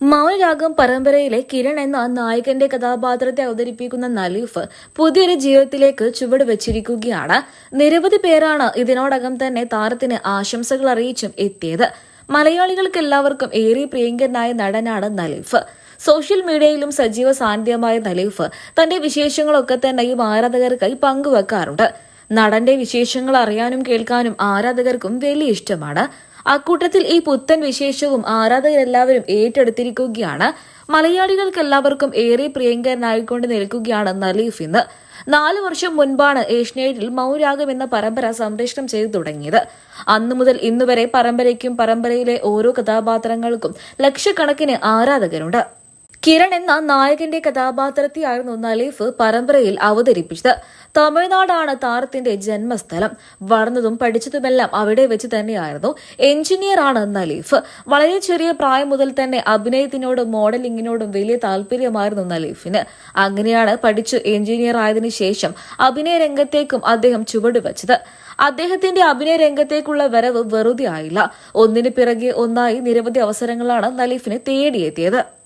മൗനരാഗം പരമ്പരയിലെ കിരൺ എന്ന നായകന്റെ കഥാപാത്രത്തെ അവതരിപ്പിക്കുന്ന നലീഫ് പുതിയൊരു ജീവിതത്തിലേക്ക് ചുവട് വെച്ചിരിക്കുകയാണ്. നിരവധി പേരാണ് ഇതിനോടകം തന്നെ താരത്തിന് ആശംസകൾ അറിയിച്ചും എത്തിയത്. മലയാളികൾക്ക് എല്ലാവർക്കും ഏറെ പ്രിയങ്കരനായ നടനാണ് നലീഫ്. സോഷ്യൽ മീഡിയയിലും സജീവ സാന്നിധ്യമായ നലീഫ് തന്റെ വിശേഷങ്ങളൊക്കെ തന്നെയും ആരാധകർക്കായി പങ്കുവെക്കാറുണ്ട്. നടന്റെ വിശേഷങ്ങൾ അറിയാനും കേൾക്കാനും ആരാധകർക്കും വലിയ ഇഷ്ടമാണ്. അക്കൂട്ടത്തിൽ ഈ പുത്തൻ വിശേഷവും ആരാധകരെല്ലാവരും ഏറ്റെടുത്തിരിക്കുകയാണ്. മലയാളികൾക്ക് എല്ലാവർക്കും ഏറെ പ്രിയങ്കരനായിക്കൊണ്ട് നിൽക്കുകയാണ് നലീഫ് ഇന്ന്. നാലു വർഷം മുൻപാണ് ഏഷ്യയിൽ മൗരാഗം എന്ന പരമ്പര സംപ്രേഷണം ചെയ്തു തുടങ്ങിയത്. അന്നു മുതൽ ഇന്നുവരെ പരമ്പരയ്ക്കും പരമ്പരയിലെ ഓരോ കഥാപാത്രങ്ങൾക്കും ലക്ഷക്കണക്കിന് ആരാധകരുണ്ട്. കിരൺ എന്ന നായകന്റെ കഥാപാത്രത്തെയായിരുന്നു നലീഫ് പരമ്പരയിൽ അവതരിപ്പിച്ചത്. തമിഴ്നാടാണ് താരത്തിന്റെ ജന്മസ്ഥലം. വളർന്നതും പഠിച്ചതുമെല്ലാം അവിടെ വെച്ച് തന്നെയായിരുന്നു എഞ്ചിനീയറാണ് നലീഫ്. വളരെ ചെറിയ പ്രായം മുതൽ തന്നെ അഭിനയത്തിനോടും മോഡലിംഗിനോടും വലിയ താല്പര്യമായിരുന്നു നലീഫിന്. അങ്ങനെയാണ് പഠിച്ചു എഞ്ചിനീയർ ആയതിനു ശേഷം അഭിനയ രംഗത്തേക്കും അദ്ദേഹം ചുവടുവച്ചത് അദ്ദേഹത്തിന്റെ അഭിനയ രംഗത്തേക്കുള്ള വരവ് വെറുതെ ആയില്ല. ഒന്നിനു പിറകെ ഒന്നായി നിരവധി അവസരങ്ങളാണ് നലീഫിനെ തേടിയെത്തിയത്.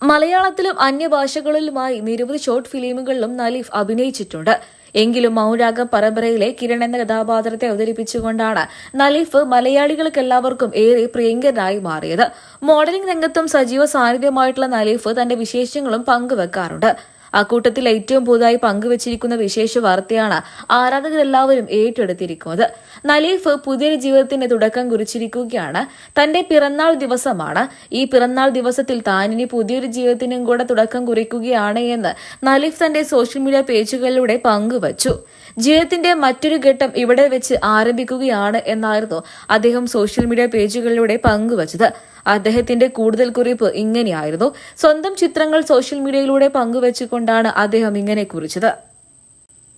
മലയാളത്തിലും അന്യഭാഷകളിലുമായി നിരവധി ഷോർട്ട് ഫിലിമുകളിലും നലീഫ് അഭിനയിച്ചിട്ടുണ്ട്. എങ്കിലും മൗരാഗം പരമ്പരയിലെ കിരൺ എന്ന കഥാപാത്രത്തെ അവതരിപ്പിച്ചുകൊണ്ടാണ് നലീഫ് മലയാളികൾക്കെല്ലാവർക്കും ഏറെ പ്രിയങ്കരനായി മാറിയത്. മോഡലിംഗ് രംഗത്തും സജീവ സാന്നിധ്യമായിട്ടുള്ള നലീഫ് തന്റെ വിശേഷങ്ങളും പങ്കുവെക്കാറുണ്ട്. അക്കൂട്ടത്തിൽ ഏറ്റവും പുതുതായി പങ്കുവച്ചിരിക്കുന്ന വിശേഷ വാർത്തയാണ് ആരാധകരെല്ലാവരും ഏറ്റെടുത്തിരിക്കുന്നത്. നലീഫ് പുതിയൊരു ജീവിതത്തിന്റെ തുടക്കം കുറിച്ചിരിക്കുകയാണ്. തന്റെ പിറന്നാൾ ദിവസമാണ്. ഈ പിറന്നാൾ ദിവസത്തിൽ താനിനി പുതിയൊരു ജീവിതത്തിനും കൂടെ തുടക്കം കുറിക്കുകയാണ് എന്ന് നലീഫ് തന്റെ സോഷ്യൽ മീഡിയ പേജുകളിലൂടെ പങ്കുവച്ചു. ജീവിതത്തിന്റെ മറ്റൊരു ഘട്ടം ഇവിടെ വെച്ച് ആരംഭിക്കുകയാണ് എന്നായിരുന്നു അദ്ദേഹം സോഷ്യൽ മീഡിയ പേജുകളിലൂടെ പങ്കുവച്ചത്. അദ്ദേഹത്തിന്റെ കൂടുതൽ കുറിപ്പ് ഇങ്ങനെയായിരുന്നു. സ്വന്തം ചിത്രങ്ങൾ സോഷ്യൽ മീഡിയയിലൂടെ പങ്കുവച്ചുകൊണ്ടാണ് അദ്ദേഹം ഇങ്ങനെ കുറിച്ചത്.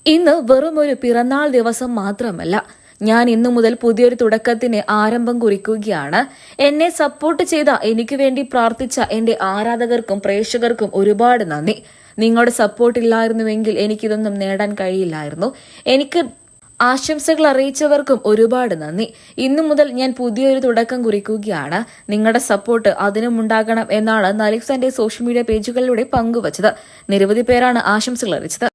ഇന്ന് വെറും ഒരു പിറന്നാൾ ദിവസം മാത്രമല്ല ഞാൻ ഇന്നു മുതൽ പുതിയൊരു തുടക്കത്തിന് ആരംഭം കുറിക്കുകയാണ്. എന്നെ സപ്പോർട്ട് ചെയ്ത എനിക്ക് വേണ്ടി പ്രാർത്ഥിച്ച എന്റെ ആരാധകർക്കും പ്രേക്ഷകർക്കും ഒരുപാട് നന്ദി. നിങ്ങളുടെ സപ്പോർട്ട് ഇല്ലായിരുന്നുവെങ്കിൽ എനിക്കിതൊന്നും നേടാൻ കഴിയില്ലായിരുന്നു. എനിക്ക് ആശംസകൾ അറിയിച്ചവർക്കും ഒരുപാട് നന്ദി. ഇന്നു മുതൽ ഞാൻ പുതിയൊരു തുടക്കം കുറിക്കുകയാണ്. നിങ്ങളുടെ സപ്പോർട്ട് അതിനും ഉണ്ടാകണം എന്നാണ് നലിഫ് തന്റെ സോഷ്യൽ മീഡിയ പേജുകളിലൂടെ പങ്കുവച്ചത്. നിരവധി പേരാണ് ആശംസകൾ അറിയിച്ചത്.